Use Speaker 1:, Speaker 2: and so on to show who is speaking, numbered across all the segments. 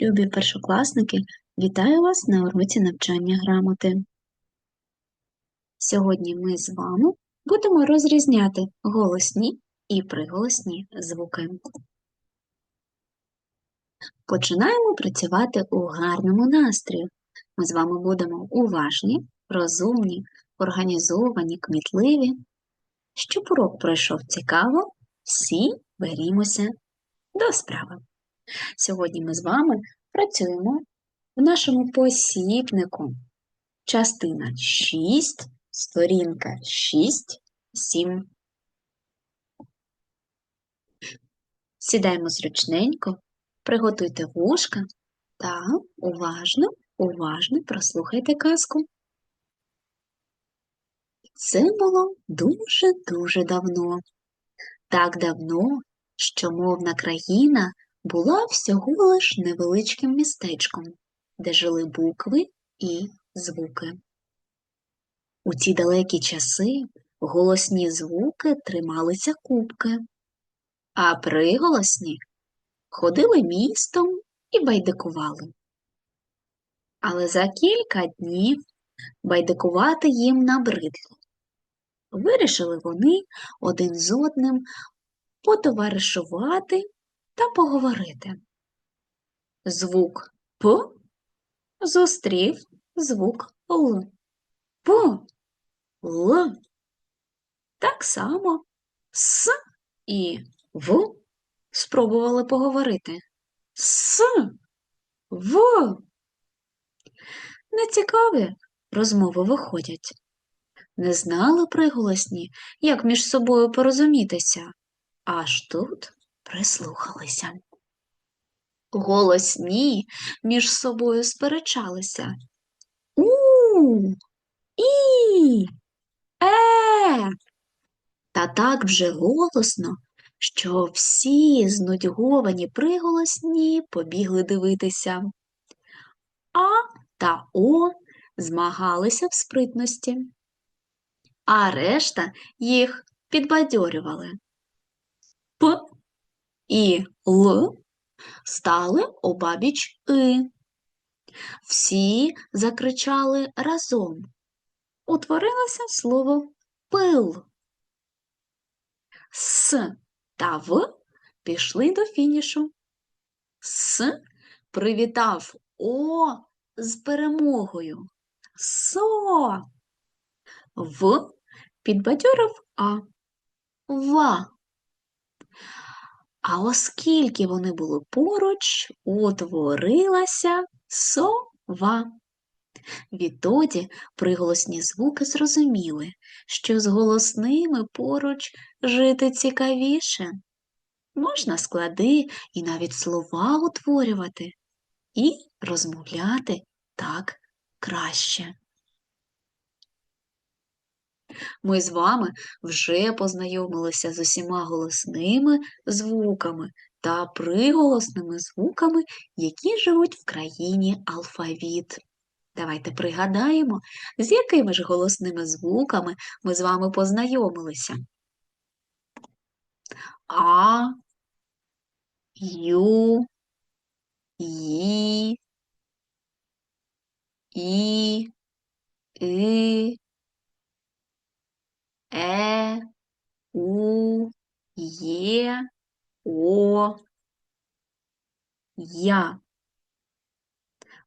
Speaker 1: Любі першокласники, вітаю вас на уроці навчання грамоти. Сьогодні ми з вами будемо розрізняти голосні і приголосні звуки. Починаємо працювати у гарному настрої. Ми з вами будемо уважні, розумні, організовані, кмітливі. Щоб урок пройшов цікаво, всі берімося до справи. Сьогодні ми з вами працюємо в нашому посібнику. Частина 6, сторінка 6, 7. Сідаємо зручненько, приготуйте вушка та уважно, уважно прослухайте казку. Це було дуже-дуже давно. Так давно, що мовна країна була всього лиш невеличким містечком, де жили букви і звуки. У ті далекі часи голосні звуки трималися кубки, а приголосні ходили містом і байдикували. Але за кілька днів байдикувати їм набридло. Вирішили вони один з одним потоваришувати та поговорити. Звук П зустрів звук Л. П, Л. Так само С і В спробували поговорити. С, В. Нецікаві розмови виходять. Не знали приголосні, як між собою порозумітися, аж тут прислухалися. Голосні між собою сперечалися. У, і, е. Та так вже голосно, що всі знудьговані приголосні побігли дивитися. А та О змагалися в спритності, а решта їх підбадьорювали. П і Л стали обабіч И. Всі закричали разом. Утворилося слово пил. С та В пішли до фінішу. С привітав О з перемогою. Со. В підбадьорив А. Ва. А оскільки вони були поруч, утворилася сова. Відтоді приголосні звуки зрозуміли, що з голосними поруч жити цікавіше. Можна склади і навіть слова утворювати і розмовляти так краще. Ми з вами вже познайомилися з усіма голосними звуками та приголосними звуками, які живуть в країні алфавіт. Давайте пригадаємо, з якими ж голосними звуками ми з вами познайомилися. А, Ю, Ї, І, И, Е, У, Є, О, Я.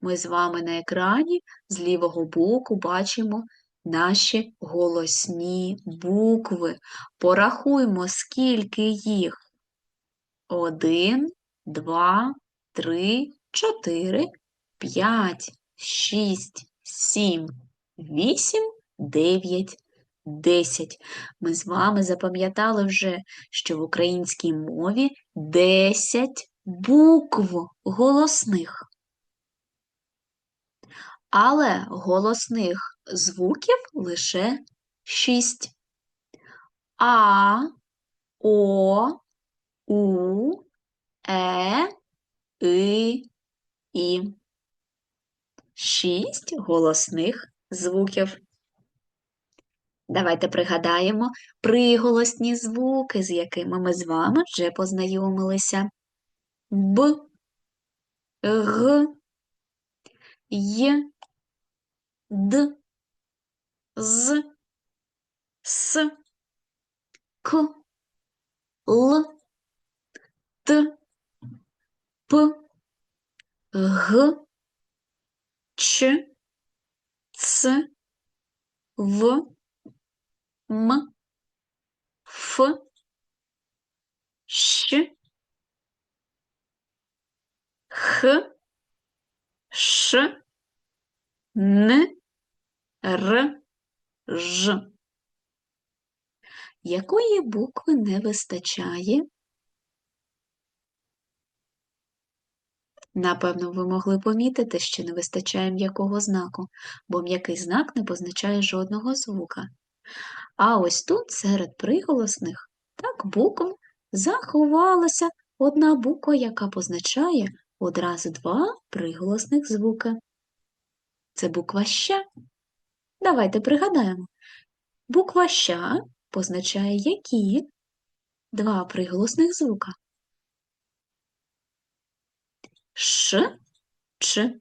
Speaker 1: Ми з вами на екрані з лівого боку бачимо наші голосні букви. Порахуймо, скільки їх. Один, два, три, чотири, п'ять, шість, сім, вісім, дев'ять, десять. Ми з вами запам'ятали вже, що в українській мові десять букв голосних. Але голосних звуків лише шість. А, О, У, Е, И, І. Шість голосних звуків. Давайте пригадаємо приголосні звуки, з якими ми з вами вже познайомилися. Б, Г, Й, Д, З, С, К, Л, Т, П, Г, Ч, Ц, В, М, Ф, Щ, Х, Ш, Н, Р, Ж. Якої букви не вистачає? Напевно, ви могли помітити, що не вистачає м'якого знаку, бо м'який знак не позначає жодного звука. А ось тут серед приголосних так букв заховалася одна буква, яка позначає одразу два приголосних звука. Це буква ща. Давайте пригадаємо. Буква ща позначає які два приголосних звука. Ш, Ч.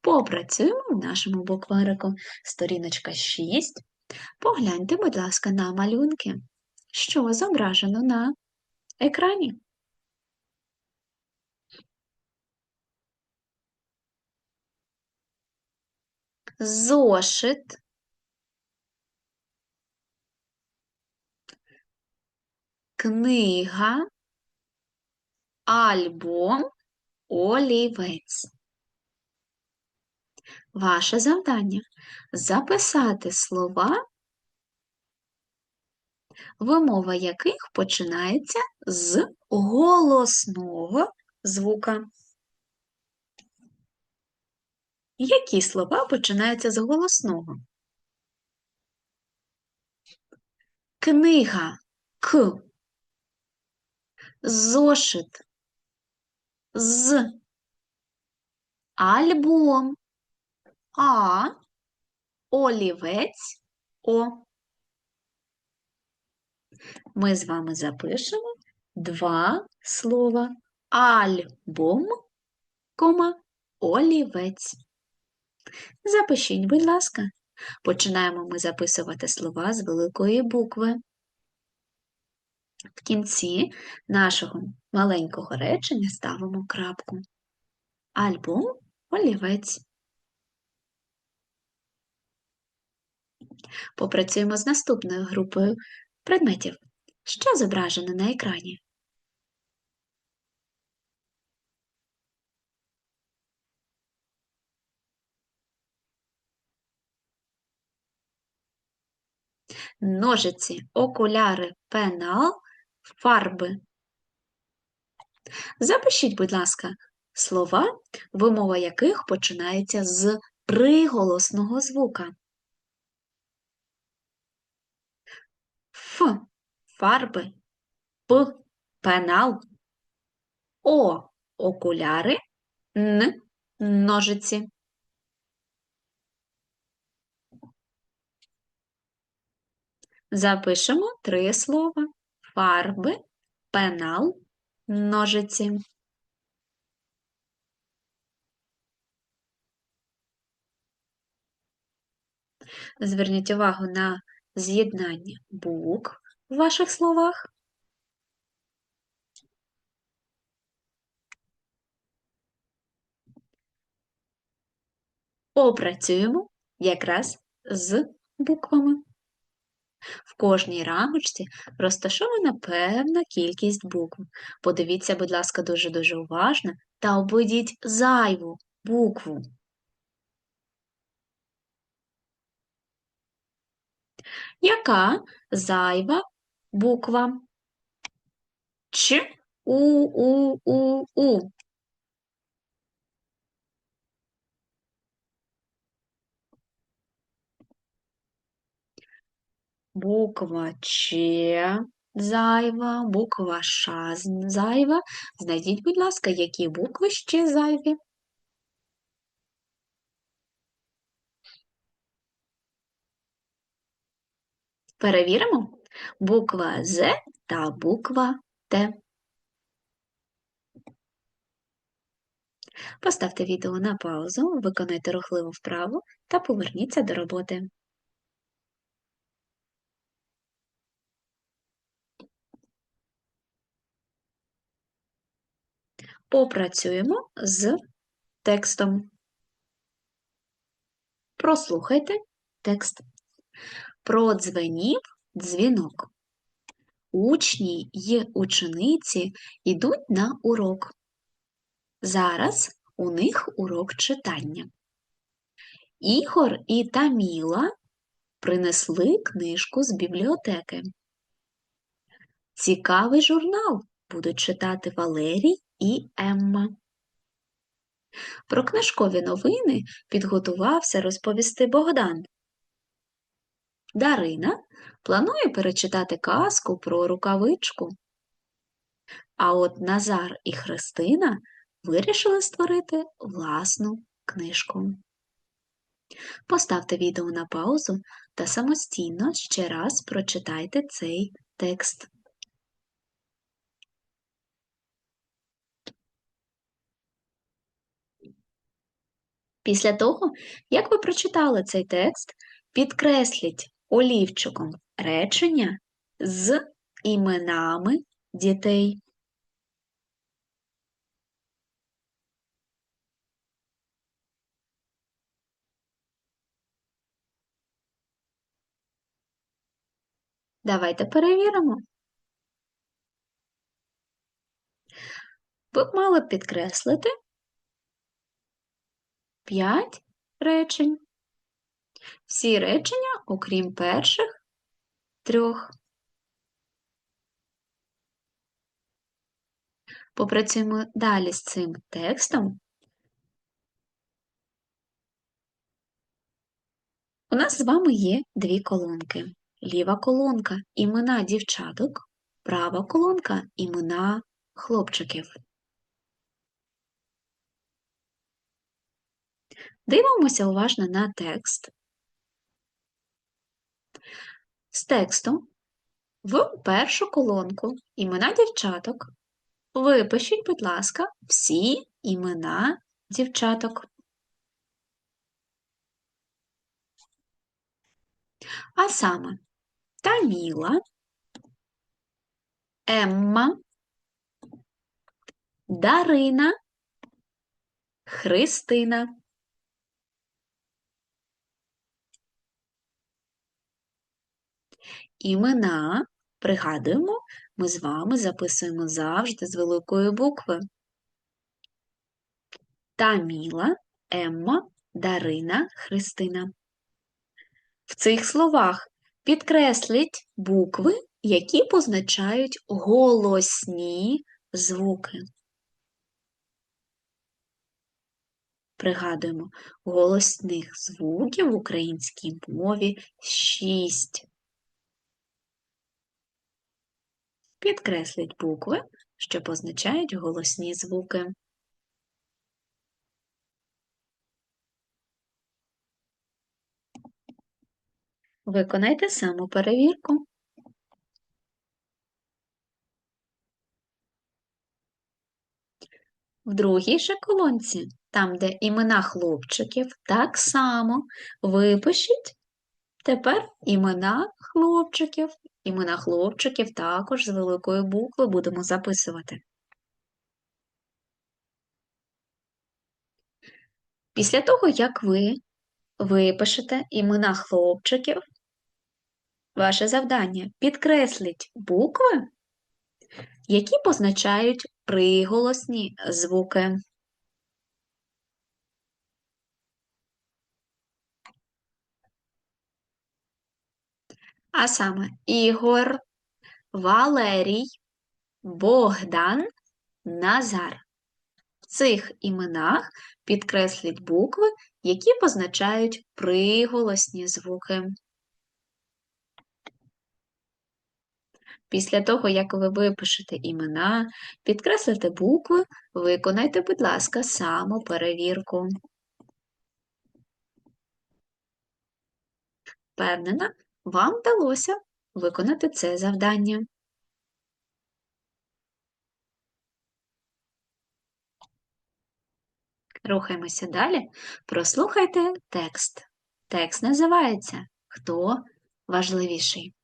Speaker 1: Попрацюємо в нашому букварику. Сторіночка 6. Погляньте, будь ласка, на малюнки. Що зображено на екрані? Зошит, книга, альбом, олівець. Ваше завдання записати слова, вимова яких починається з голосного звука. Які слова починаються з голосного? Книга К. Зошит з. Альбом А. Олівець О. Ми з вами запишемо два слова альбом, кома, олівець. Запишіть, будь ласка. Починаємо ми записувати слова з великої букви. В кінці нашого маленького речення ставимо крапку. Альбом олівець. Попрацюємо з наступною групою предметів. Що зображено на екрані? Ножиці, окуляри, пенал, фарби. Запишіть, будь ласка, слова, вимова яких починається з приголосного звука. Ф. Фарби. П. Пенал. О. Окуляри. Н. Ножиці. Запишемо три слова: фарби, пенал, ножиці. Зверніть увагу на з'єднання букв в ваших словах. Попрацюємо якраз з буквами. В кожній рамочці розташована певна кількість букв. Подивіться, будь ласка, дуже-дуже уважно та обведіть зайву букву. Яка зайва буква? Ч, У, У, У, У. Буква Ч зайва, буква Ш зайва. Знайдіть, будь ласка, які букви ще зайві. Перевіримо буква З та буква Т. Поставте відео на паузу, виконайте рухливу вправу та поверніться до роботи. Попрацюємо з текстом. Прослухайте текст. Продзвенів дзвінок. Учні й учениці йдуть на урок. Зараз у них урок читання. Ігор і Таміла принесли книжку з бібліотеки. Цікавий журнал будуть читати Валерій і Емма. Про книжкові новини підготувався розповісти Богдан. Дарина планує перечитати казку про рукавичку. А от Назар і Христина вирішили створити власну книжку. Поставте відео на паузу та самостійно ще раз прочитайте цей текст. Після того, як ви прочитали цей текст, підкресліть олівчиком речення з іменами дітей. Давайте перевіримо. Ви б мали підкреслити 5 речень. Всі речення, окрім перших трьох. Попрацюємо далі з цим текстом. У нас з вами є дві колонки. Ліва колонка імена дівчаток, права колонка імена хлопчиків. Дивимося уважно на текст. З тексту в першу колонку імена дівчаток випишіть, будь ласка, всі імена дівчаток. А саме Таміла, Емма, Дарина, Христина. Імена, пригадуємо, ми з вами записуємо завжди з великої букви. Таміла, Емма, Дарина, Христина. В цих словах підкресліть букви, які позначають голосні звуки. Пригадуємо, голосних звуків в українській мові шість. Підкресліть букви, що позначають голосні звуки. Виконайте самоперевірку. В другій же колонці, там, де імена хлопчиків, так само випишіть тепер імена хлопчиків. Імена хлопчиків також з великої букви будемо записувати. Після того, як ви випишете імена хлопчиків, ваше завдання підкресліть букви, які позначають приголосні звуки. А саме Ігор, Валерій, Богдан, Назар. В цих іменах підкресліть букви, які позначають приголосні звуки. Після того, як ви випишете імена, підкреслите букви, виконайте, будь ласка, самоперевірку. Впевнена, вам вдалося виконати це завдання. Рухаємося далі. Прослухайте текст. Текст називається Хто важливіший?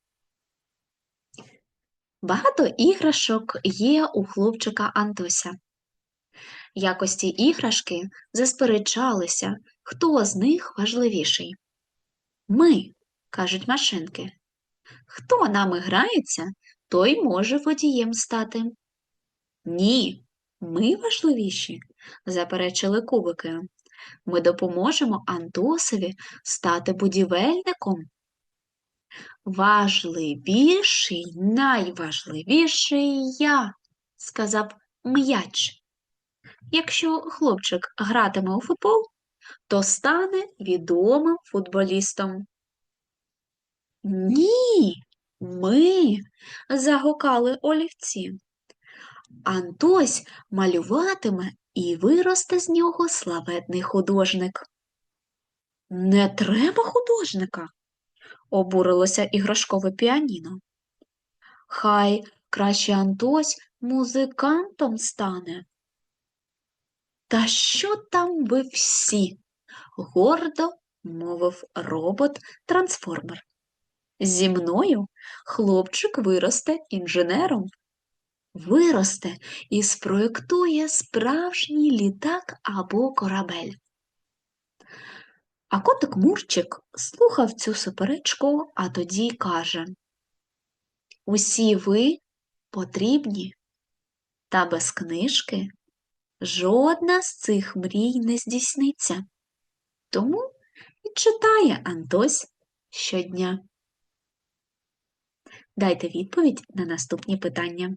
Speaker 1: Багато іграшок є у хлопчика Антося. Якості іграшки засперечалися, хто з них важливіший. Ми, кажуть машинки. Хто нами грається, той може водієм стати. Ні, ми важливіші, заперечили кубики. Ми допоможемо Антосові стати будівельником. Важливіший, найважливіший я, сказав м'яч. Якщо хлопчик гратиме у футбол, то стане відомим футболістом. Ні, ми, загукали олівці. Антось малюватиме і виросте з нього славетний художник. Не треба художника, обурилося іграшкове піаніно. Хай краще Антось музикантом стане. Та що там ви всі? гордо мовив робот-трансформер. Зі мною хлопчик виросте інженером. Виросте і спроєктує справжній літак або корабель. А котик Мурчик слухав цю суперечку, а тоді каже Усі ви потрібні, та без книжки жодна з цих мрій не здійсниться. Тому і читає Антось щодня. Дайте відповідь на наступні питання.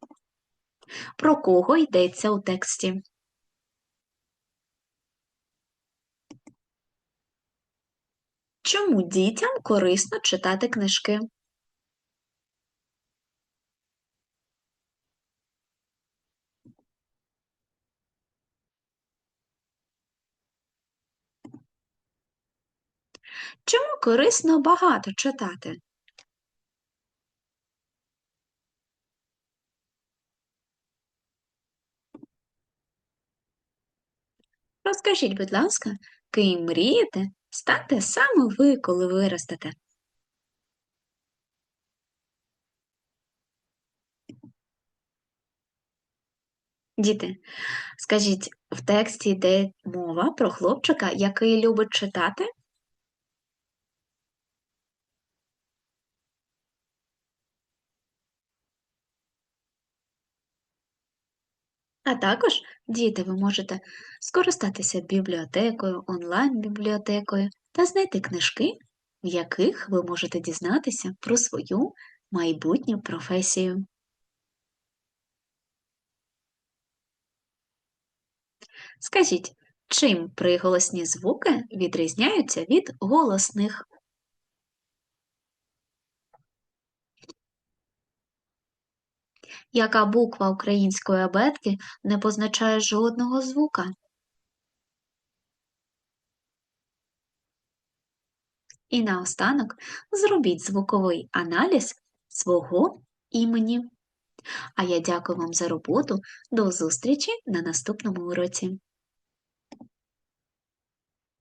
Speaker 1: Про кого йдеться у тексті? Чому дітям корисно читати книжки? Чому корисно багато читати? Розкажіть, будь ласка, ким мрієте стати саме ви, коли виростете? Діти, скажіть, в тексті йде мова про хлопчика, який любить читати? А також, діти, ви можете скористатися бібліотекою, онлайн-бібліотекою та знайти книжки, в яких ви можете дізнатися про свою майбутню професію. Скажіть, чим приголосні звуки відрізняються від голосних? Яка буква української абетки не позначає жодного звука? І наостанок зробіть звуковий аналіз свого імені. А я дякую вам за роботу. До зустрічі на наступному уроці.